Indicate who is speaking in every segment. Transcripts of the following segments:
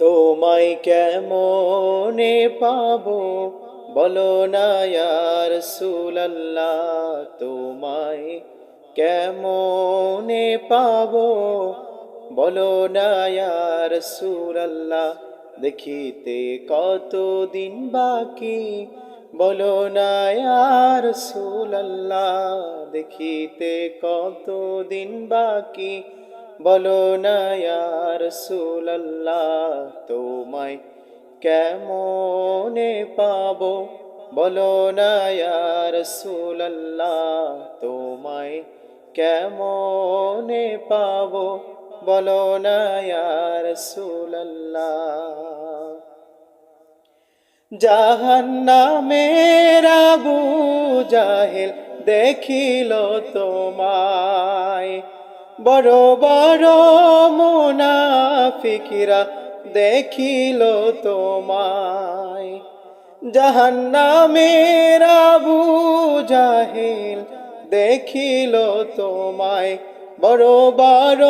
Speaker 1: তোমায় কেমনে পাবো? বলো না ইয়ার সুলাল্লাহ তোমায় কেমনে পাবো? বলো না ইয়ার সুলাল্লাহ দেখিতে কতদিন বাকি? বলো না ইয়ার সুলাল্লাহ দেখিতে কতদিন বাকি? বলো না ইয়ার সুলাল্লাহ তোমায় কেমনে পাবো? বলো না ইয়ার সুলাল্লাহ তোমায় কেমনে পাবো? বলো না ইয়ার সুলাল্লাহ জাহান্নামের আবু জাহেল দেখিল তোমায়। বড় বড় মুনাফিকিরা দেখিল তোমায়। জাহান্নামের আবু জাহেল দেখিল তোমায়। বড় বড়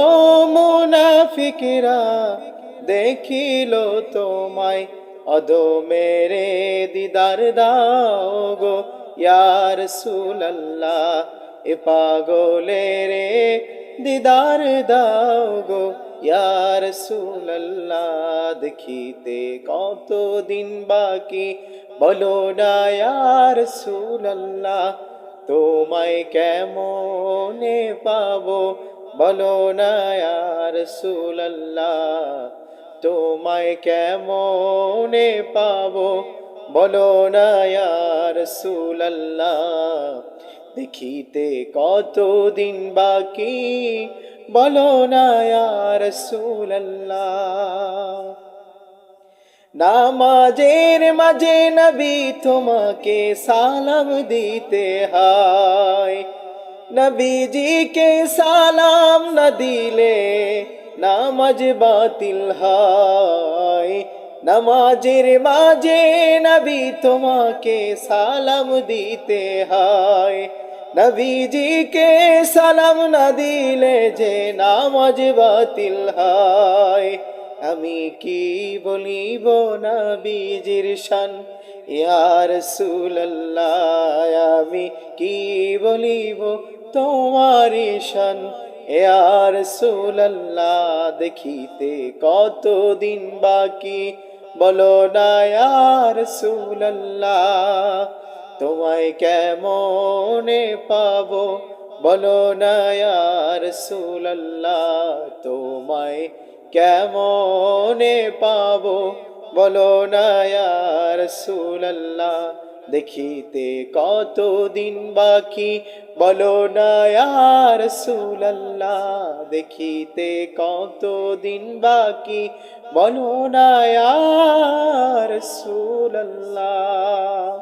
Speaker 1: মুনাফিকিরা দেখিল তোমায়। অদো মেরে দিদার দাও গো ইয়ার সুলাল্লাহ এ পাগলে রে দিদার দাও গো ইয়ার সুলাল্লাহ দেখিতে কত দিন বাকি? বলো না ইয়ার সুলাল্লাহ তোমায় কেমনে পাবো? বলো না ইয়ার সুলাল্লাহ তোমায় কেমনে পাবো? বলো না ইয়ার সুলাল্লাহ দেখিতে কত দিন বাকি? বলো না ইয়ার সুলাল্লাহ নামাজের মাঝে নবী তোমাকে সালাম দিতে হয়। নবীজিকে সালাম না দিলে নামাজ বাতিল হয়। নামাজের মাঝে নবী তোমাকে সালাম দিতে হয়। নবীজিকে সালাম না দিলে যে নামাজ বাতিল হয়। আমি কি বলিব নবীজির শান? ইয়ার সুল্লাহ আমি কি বলিব তোমার শান? ইয়ার সুল্লাহ দেখিতে কত দিন বাকি? বলো না ইয়ার সুল্লাহ তোমায় কেমনে পাবো? বলো না ইয়ার সুল্লাহ তোমায় কেমনে পাবো? বলো না ইয়ার সুল্লাহ দেখিতে কত দিন বাকি বলো না সুল্লাহ দেখিতে কত দিন বাকি? বলো না সুল্লাহ